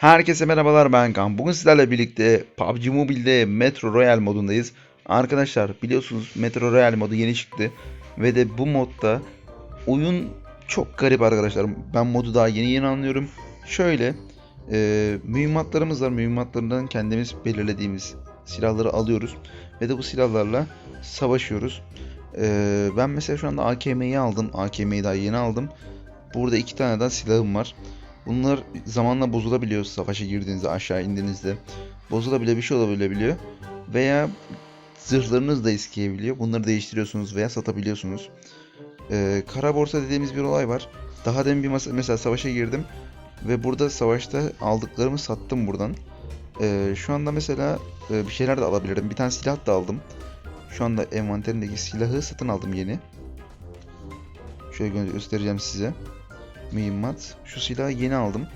Herkese merhabalar ben Kaan. Bugün sizlerle birlikte PUBG Mobile'de Metro Royale modundayız. Arkadaşlar biliyorsunuz Metro Royale modu yeni çıktı. Ve de bu modda oyun çok garip arkadaşlar. Ben modu daha yeni yeni anlıyorum. Şöyle e, mühimmatlarımız var. Mühimmatlarından kendimiz belirlediğimiz silahları alıyoruz. Ve de bu silahlarla savaşıyoruz. E, ben mesela şu anda AKM'yi aldım. AKM'yi daha yeni aldım. Burada iki tane daha silahım var. Bunlar zamanla bozulabiliyor savaşa girdiğinizde aşağı indiğinizde. Bozulabiliyor bir şey olabilebiliyor. Veya zırhlarınız da eskiyebiliyor. Bunları değiştiriyorsunuz veya satabiliyorsunuz. Ee, kara borsa dediğimiz bir olay var. Daha demin bir masa- mesela savaşa girdim. Ve burada savaşta aldıklarımı sattım buradan. Ee, şu anda mesela e, bir şeyler de alabilirim. Bir tane silah da aldım. Şu anda envanterimdeki silahı satın aldım yeni. Şöyle gö- göstereceğim size mühimmat. Şu silahı yeni aldım.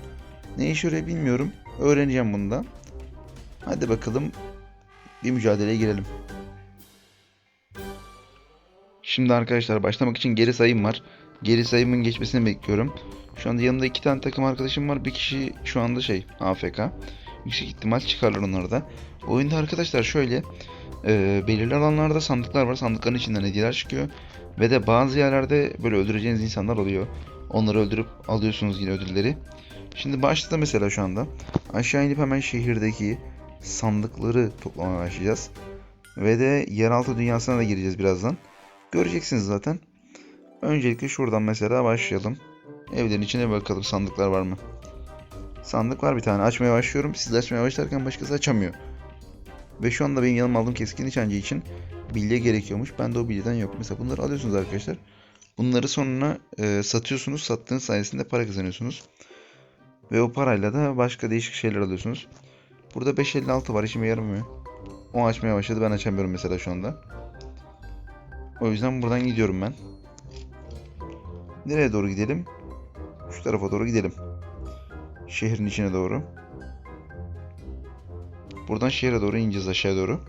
Ne işe yarıyor bilmiyorum. Öğreneceğim bunu da. Hadi bakalım bir mücadeleye girelim. Şimdi arkadaşlar başlamak için geri sayım var. Geri sayımın geçmesini bekliyorum. Şu anda yanımda iki tane takım arkadaşım var. Bir kişi şu anda şey AFK. Yüksek ihtimal çıkarlar onları da. Oyunda arkadaşlar şöyle e, belirli alanlarda sandıklar var. Sandıkların içinden hediyeler çıkıyor. Ve de bazı yerlerde böyle öldüreceğiniz insanlar oluyor. Onları öldürüp alıyorsunuz yine ödülleri. Şimdi başladı mesela şu anda. Aşağı inip hemen şehirdeki sandıkları toplamaya başlayacağız. Ve de yeraltı dünyasına da gireceğiz birazdan. Göreceksiniz zaten. Öncelikle şuradan mesela başlayalım. Evlerin içine bakalım sandıklar var mı? Sandık var bir tane. Açmaya başlıyorum. Siz açmaya başlarken başkası açamıyor. Ve şu anda benim yanıma aldığım keskin nişancı için bilye gerekiyormuş. Bende o bilyeden yok. Mesela bunları alıyorsunuz arkadaşlar. Bunları sonra e, satıyorsunuz. Sattığınız sayesinde para kazanıyorsunuz. Ve o parayla da başka değişik şeyler alıyorsunuz. Burada 556 var. işime yaramıyor. O açmaya başladı. Ben açamıyorum mesela şu anda. O yüzden buradan gidiyorum ben. Nereye doğru gidelim? Şu tarafa doğru gidelim. Şehrin içine doğru. Buradan şehre doğru ineceğiz aşağı doğru.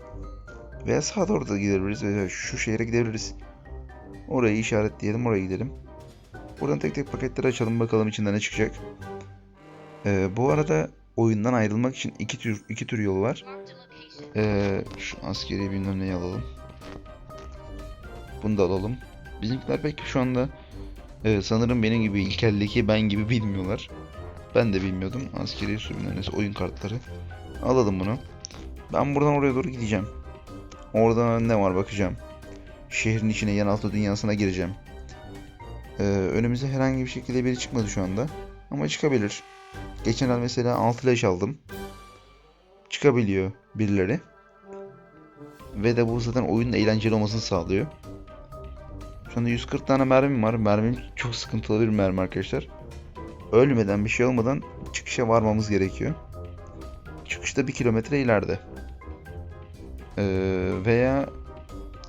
Veya sağa doğru da gidebiliriz. Veya şu şehre gidebiliriz. Orayı işaretleyelim. Oraya gidelim. Buradan tek tek paketleri açalım. Bakalım içinden ne çıkacak. Ee, bu arada oyundan ayrılmak için iki tür iki tür yol var. Ee, şu askeri bilmem neyi alalım. Bunu da alalım. Bizimkiler pek şu anda e, sanırım benim gibi ilkeldeki ben gibi bilmiyorlar. Ben de bilmiyordum. Askeri sürümleriniz oyun kartları. Alalım bunu. Ben buradan oraya doğru gideceğim. Orada ne var bakacağım. Şehrin içine yeraltı dünyasına gireceğim. Ee, önümüze herhangi bir şekilde biri çıkmadı şu anda. Ama çıkabilir. Geçen ay mesela 6 leş aldım. Çıkabiliyor birileri. Ve de bu zaten oyunun eğlenceli olmasını sağlıyor. Şu anda 140 tane mermim var. Mermim çok sıkıntılı bir mermi arkadaşlar. Ölmeden bir şey olmadan çıkışa varmamız gerekiyor. Çıkışta bir kilometre ileride. Ee, veya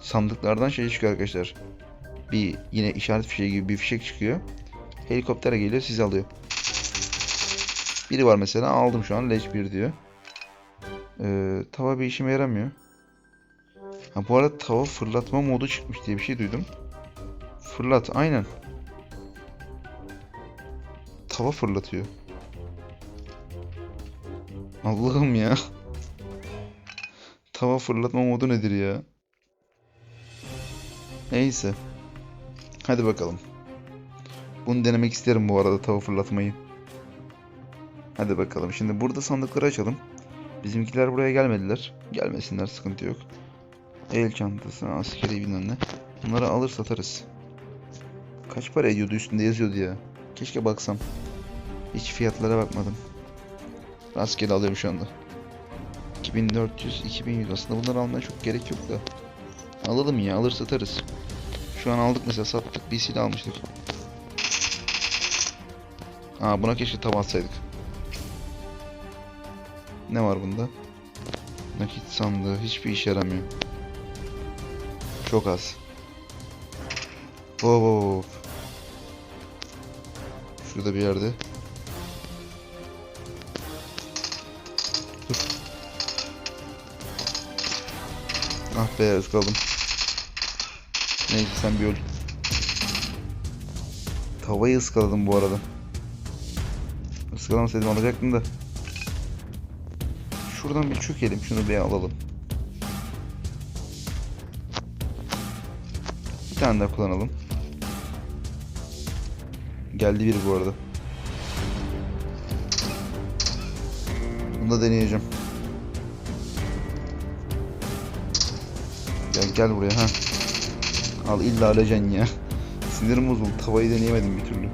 sandıklardan şey çıkıyor arkadaşlar. Bir yine işaret fişeği gibi bir fişek çıkıyor. Helikopter geliyor sizi alıyor. Biri var mesela aldım şu an leş 1 diyor. Ee, tava bir işime yaramıyor. Ha bu arada tava fırlatma modu çıkmış diye bir şey duydum. Fırlat aynen. Tava fırlatıyor. Allah'ım ya. Tava fırlatma modu nedir ya? Neyse. Hadi bakalım. Bunu denemek isterim bu arada tava fırlatmayı. Hadi bakalım. Şimdi burada sandıkları açalım. Bizimkiler buraya gelmediler. Gelmesinler sıkıntı yok. El çantası, askeri bilmem ne. Bunları alır satarız. Kaç para ediyordu üstünde yazıyordu ya. Keşke baksam. Hiç fiyatlara bakmadım. Rastgele alıyorum şu anda. 2400, 2100 aslında bunları almaya çok gerek yok da. Alalım ya alır satarız. Şu an aldık mesela sattık bir silah almıştık. Aa buna keşke tava atsaydık. Ne var bunda? Nakit sandığı hiçbir işe yaramıyor. Çok az. Hop hop. Şurada bir yerde. Ah be ıskaladım. Neyse sen bir öl. Tavayı ıskaladım bu arada. Iskalamasaydım alacaktım da. Şuradan bir çökelim. Şunu bir alalım. Bir tane daha kullanalım. Geldi biri bu arada. Bunu da deneyeceğim. Gel gel buraya ha. Al illa alacaksın ya. Sinirim bozuldu. Tavayı deneyemedim bir türlü.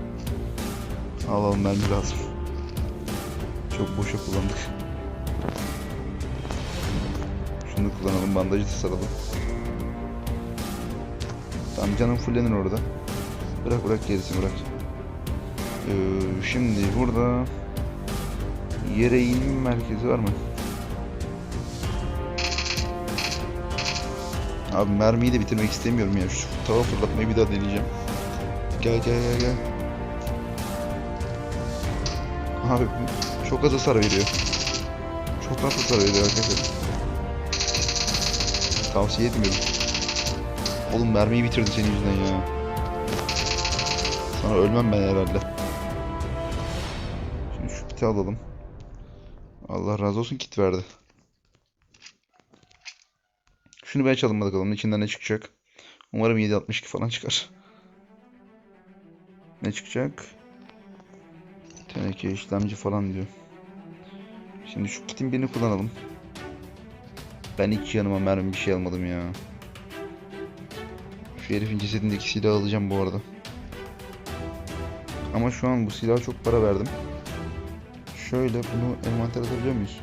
Al al mermi lazım. Çok boşa kullandık. Şunu kullanalım. Bandajı da saralım. Tamam canım fullenir orada. Bırak bırak gerisini bırak. Ee, şimdi burada yere inme merkezi var mı? Abi mermiyi de bitirmek istemiyorum ya. Şu tava fırlatmayı bir daha deneyeceğim. Gel gel gel gel. Abi çok az hasar veriyor. Çok az hasar veriyor arkadaşlar. Tavsiye etmiyorum. Oğlum mermiyi bitirdi senin yüzünden ya. Sana ölmem ben herhalde. Şimdi şu kiti alalım. Allah razı olsun kit verdi. Şunu bir açalım bakalım içinden ne çıkacak. Umarım 762 falan çıkar. Ne çıkacak? Teneke işlemci falan diyor. Şimdi şu kitin birini kullanalım. Ben hiç yanıma mermi bir şey almadım ya. Şu herifin cesedindeki silahı alacağım bu arada. Ama şu an bu silaha çok para verdim. Şöyle bunu envanter atabiliyor muyuz?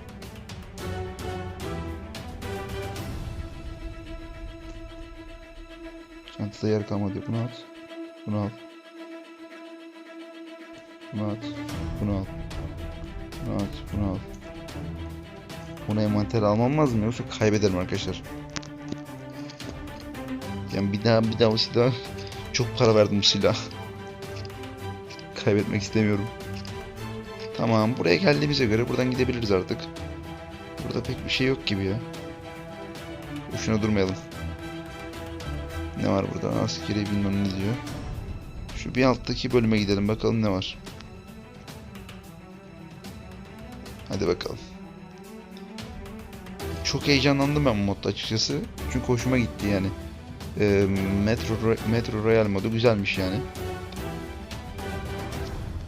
Çantada yer kalmadı. Bunu at. Bunu al. Bunu at. Bunu al. Bunu at. Bunu al. Bunu envanter almam lazım yoksa kaybederim arkadaşlar. Yani bir daha bir daha o silah çok para verdim bu silah. Kaybetmek istemiyorum. Tamam buraya geldiğimize göre buradan gidebiliriz artık. Burada pek bir şey yok gibi ya. Boşuna durmayalım. Ne var burada? Askeri bilmem ne diyor. Şu bir alttaki bölüme gidelim bakalım ne var. Hadi bakalım. Çok heyecanlandım ben bu modda açıkçası. Çünkü hoşuma gitti yani. Ee, Metro, Ro- Metro Royal modu güzelmiş yani.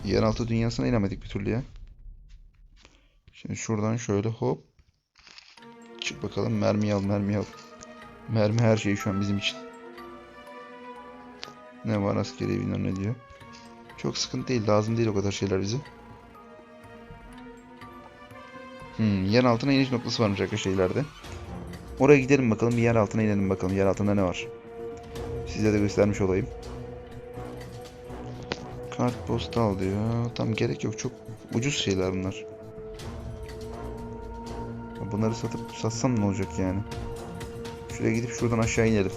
Yeraltı dünyasına inemedik bir türlü ya. Şimdi şuradan şöyle hop. Çık bakalım mermi al mermi al. Mermi her şey şu an bizim için. Ne var askeri bilmem ne diyor. Çok sıkıntı değil lazım değil o kadar şeyler bize. Hmm, yer altına iniş noktası varmış arkadaşlar ileride. Oraya gidelim bakalım bir yer altına inelim bakalım yer altında ne var. Size de göstermiş olayım. Kart postal diyor. Tam gerek yok çok ucuz şeyler bunlar. Bunları satıp satsam ne olacak yani? Şuraya gidip şuradan aşağı inelim.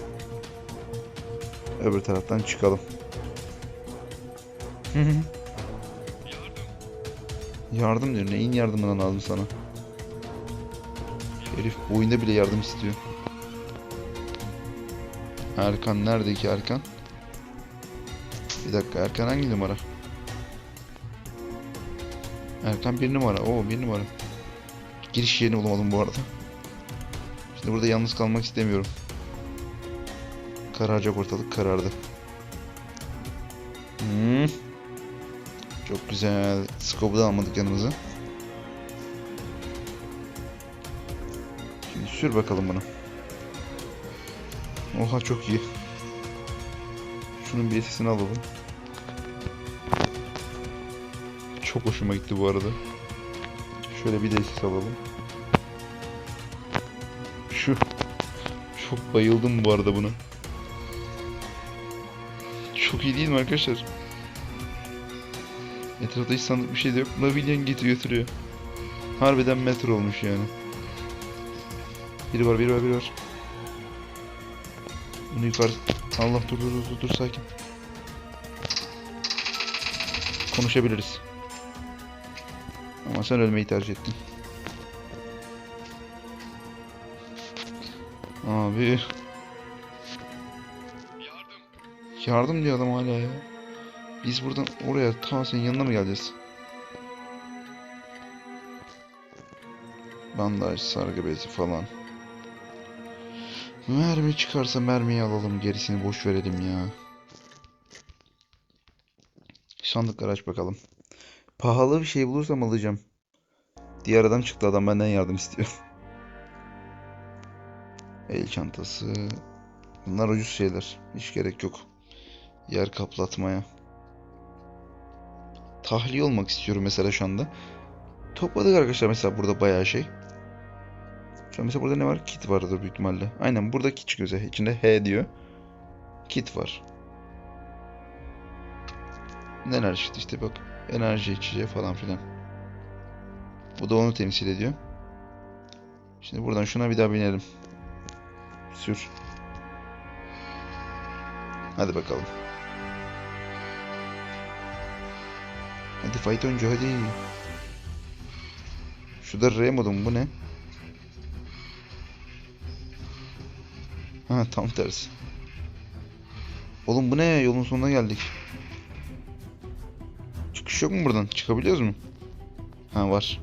Öbür taraftan çıkalım. Hı hı. Yardım diyor. Neyin yardımından lazım sana? Herif bu oyunda bile yardım istiyor. Erkan nerede ki Erkan? Bir dakika Erkan hangi numara? Erkan bir numara. Oo bir numara. Giriş yerini bulamadım bu arada. Şimdi burada yalnız kalmak istemiyorum. Kararacak ortalık karardı. Hmm. Çok güzel. Scope'u da almadık yanımıza. Şimdi sür bakalım bunu. Oha çok iyi. Şunun bir sesini alalım. Çok hoşuma gitti bu arada. Şöyle bir de ses alalım. Şu. Çok bayıldım bu arada buna. Çok iyi değil mi arkadaşlar? Etrafta hiç sandık bir şey de yok. Navilyon getiriyor götürüyor. Harbiden metro olmuş yani. Biri var, biri var, biri var. Bunu yukarı... Allah dur dur dur dur sakin. Konuşabiliriz. Ama sen ölmeyi tercih ettin. Abi. Yardım diyor adam hala ya. Biz buradan oraya ta senin yanına mı geleceğiz? Bandaj, sargı bezi falan. Mermi çıkarsa mermiyi alalım. Gerisini boş verelim ya. Sandıkları aç bakalım. Pahalı bir şey bulursam alacağım. Diğer adam çıktı. Adam benden yardım istiyor. El çantası. Bunlar ucuz şeyler. Hiç gerek yok. Yer kaplatmaya. Tahliye olmak istiyorum mesela şu anda. Topladık arkadaşlar mesela burada bayağı şey. Şu mesela burada ne var? Kit vardır büyük ihtimalle. Aynen burada kit çıkıyor zaten. İçinde H diyor. Kit var. Neler çıktı işte bak. Enerji içeceği falan filan. Bu da onu temsil ediyor. Şimdi buradan şuna bir daha binelim. Sür. Hadi bakalım. Hadi fight oyuncu hadi. Şu da R modu mu bu ne? Ha tam tersi. Oğlum bu ne? Yolun sonuna geldik. Çıkış yok mu buradan? Çıkabiliyoruz mu? Ha var.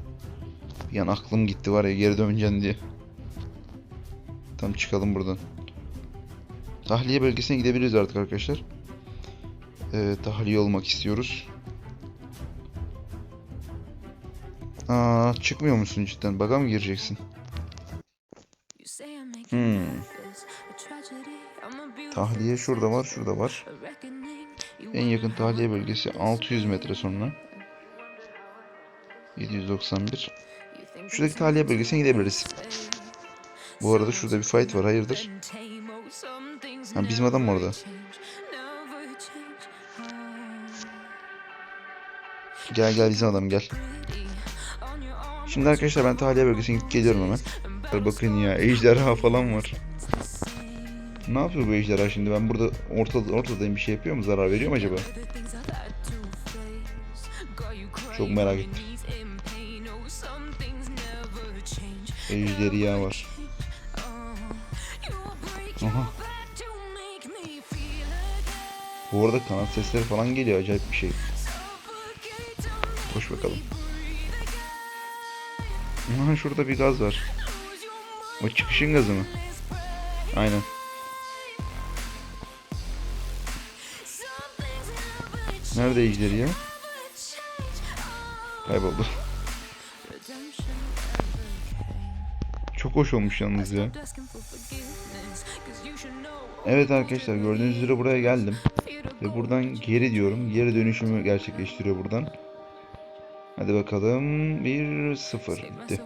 Bir an aklım gitti var ya geri döneceksin diye. Tam çıkalım buradan. Tahliye bölgesine gidebiliriz artık arkadaşlar. Ee, tahliye olmak istiyoruz. Aa, çıkmıyor musun cidden? Baga mı gireceksin? Hmm. Tahliye şurada var, şurada var. En yakın tahliye bölgesi 600 metre sonra. 791. Şuradaki tahliye bölgesine gidebiliriz. Bu arada şurada bir fight var, hayırdır? Ha, bizim adam orada? Gel gel bizim adam gel. Şimdi arkadaşlar ben tahliye bölgesine gidip geliyorum hemen. Bakın ya ejderha falan var. Ne yapıyor bu ejderha şimdi? Ben burada ortada, ortadayım bir şey yapıyor mu? Zarar veriyor mu acaba? Çok merak ettim. Ejderha var. Aha. Bu arada kanat sesleri falan geliyor. Acayip bir şey. Aha şurada bir gaz var. O çıkışın gazı mı? Aynen. Nerede ejderi ya? Kayboldu. Çok hoş olmuş yalnız ya. Evet arkadaşlar gördüğünüz üzere buraya geldim. Ve buradan geri diyorum. Geri dönüşümü gerçekleştiriyor buradan. Hadi bakalım. 1-0 bitti.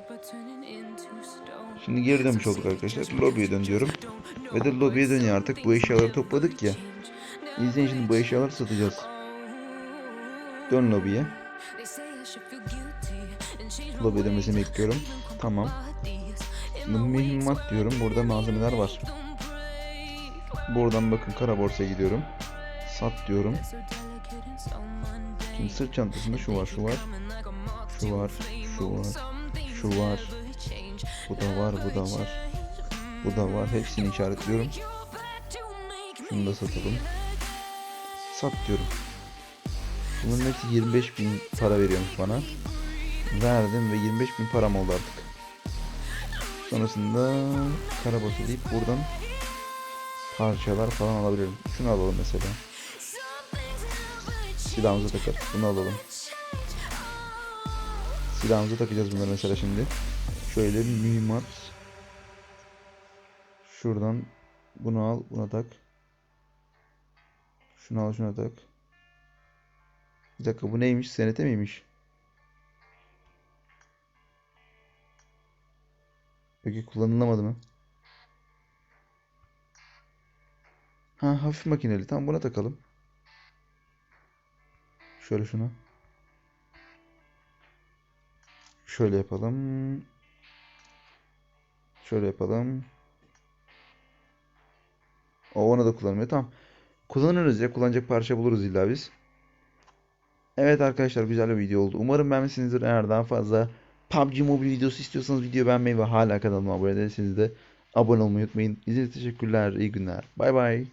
Şimdi geri dönmüş olduk arkadaşlar. Lobiye dön diyorum. Ve de lobiye dönüyor artık. Bu eşyaları topladık ya. İzleyin şimdi bu eşyaları satacağız. Dön lobiye. Lobiye dönmesini bekliyorum. Tamam. Mühimmat diyorum. Burada malzemeler var. Buradan bakın kara borsaya gidiyorum. Sat diyorum. Şimdi sırt çantasında şu var, şu var. Şu var, şu var, şu var. Bu da var, bu da var. Bu da var. Hepsini işaretliyorum. Şunu da satalım. Sat diyorum. Bunun hepsi 25 bin para veriyormuş bana. Verdim ve 25 bin param oldu artık. Sonrasında karabosu deyip buradan parçalar falan alabilirim. Şunu alalım mesela. Silahımıza takarız. Bunu alalım. Silahımıza takacağız bunları mesela şimdi. Şöyle mühimmat. Şuradan bunu al, buna tak. Şunu al, şuna tak. Bir dakika bu neymiş? Senete miymiş? Peki kullanılamadı mı? Ha hafif makineli. Tamam buna takalım. Şöyle şuna. Şöyle yapalım. Şöyle yapalım. O ona da kullanmıyor. Tamam. Kullanırız ya. Kullanacak parça buluruz illa biz. Evet arkadaşlar güzel bir video oldu. Umarım beğenmişsinizdir. Eğer daha fazla PUBG Mobile videosu istiyorsanız video beğenmeyi ve hala kanalıma abone değilseniz de abone olmayı unutmayın. İzlediğiniz teşekkürler. İyi günler. Bay bay.